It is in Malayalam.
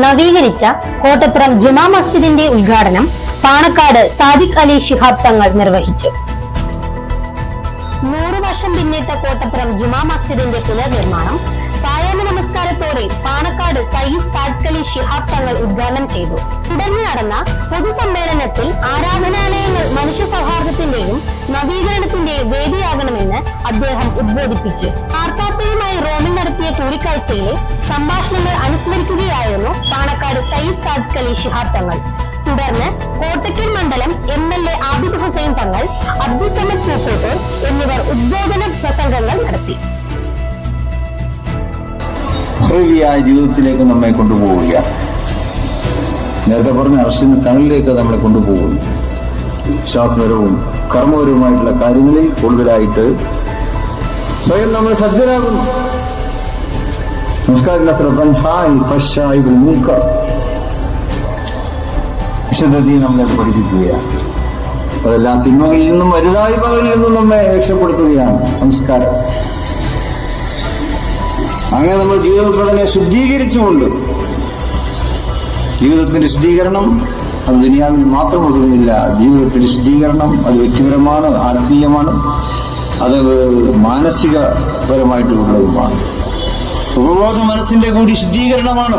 നവീകരിച്ച കോട്ടപ്പുറം ജുമാ മസ്ജിദിന്റെ ഉദ്ഘാടനം പാണക്കാട് സാദിഖ് അലി ശിഹാബ് തങ്ങൾ നിർവഹിച്ചു. നൂറ് വർഷം പിന്നിട്ട കോട്ടപ്പുറം ജുമാ മസ്ജിദിന്റെ പുനർനിർമ്മാണം സായാഹ്ന നമസ്കാരത്തോടെ പാണക്കാട് സയ്യിദ് സാദിഖ് അലി ശിഹാബ് തങ്ങൾ ഉദ്ഘാടനം ചെയ്തു. തുടർന്ന് നടന്ന പൊതുസമ്മേളനത്തിൽ ആരാധനാലയങ്ങൾ മനുഷ്യ സൗഹാർദ്ദത്തിന്റെയും നവീകരണത്തിന്റെയും വേദിയാകണമെന്ന് അദ്ദേഹം ഉദ്ബോധിപ്പിച്ചു. ആർത്താപ്പയുമായി റോമിൽ നടത്തിയ കൂടിക്കാഴ്ചയിലെ സംഭാഷണങ്ങൾ പാണക്കാട് സയ്യിദ് സാദ് അലി ശിഹാബ് തങ്ങൾ. തുടർന്ന് കോട്ടക്കൽ മണ്ഡലം M L A Abid Hussain Thangal Abdussamad Pookkottur എന്നിവർ ഉദ്ബോധന പ്രസംഗങ്ങൾ നടത്തി. ജീവിതത്തിലേക്ക് നമ്മെ കൊണ്ടുപോവുകയാണ് നേരത്തെ പറഞ്ഞ അർഷിന് തണലിലേക്ക് നമ്മളെ കൊണ്ടുപോകുന്നു ശാസ്ത്രപരവും കർമ്മപരവുമായിട്ടുള്ള കാര്യങ്ങളിൽ കൂടുതലായിട്ട് സ്വയം നമ്മൾ സജ്ജരാകുന്നു നമസ്കാരം ശ്രദ്ധൻഹായ് ഫഷായ് മുൻകർ. വിശുദ്ധതി നമ്മളെ പഠിപ്പിക്കുകയാണ്. അതെല്ലാം തിന്മകളിൽ നിന്നും വലുതായ്മകളിൽ നിന്നും നമ്മെ രക്ഷപ്പെടുത്തുകയാണ്. നമസ്കാരം. അങ്ങനെ നമ്മൾ ജീവിതത്തിൽ തന്നെ ശുദ്ധീകരിച്ചുകൊണ്ട് ജീവിതത്തിന്റെ ശുദ്ധീകരണം അത് ദുനിയാവിൽ മാത്രം ഒതുങ്ങുന്നില്ല ജീവിതത്തിന്റെ ശുദ്ധീകരണം അത് വ്യക്തിപരമാണ് ആത്മീയമാണ് അത് മാനസികപരമായിട്ടുള്ളതുമാണ്. ഉപബോധ മനസ്സിന്റെ കൂടി ശുദ്ധീകരണമാണ്.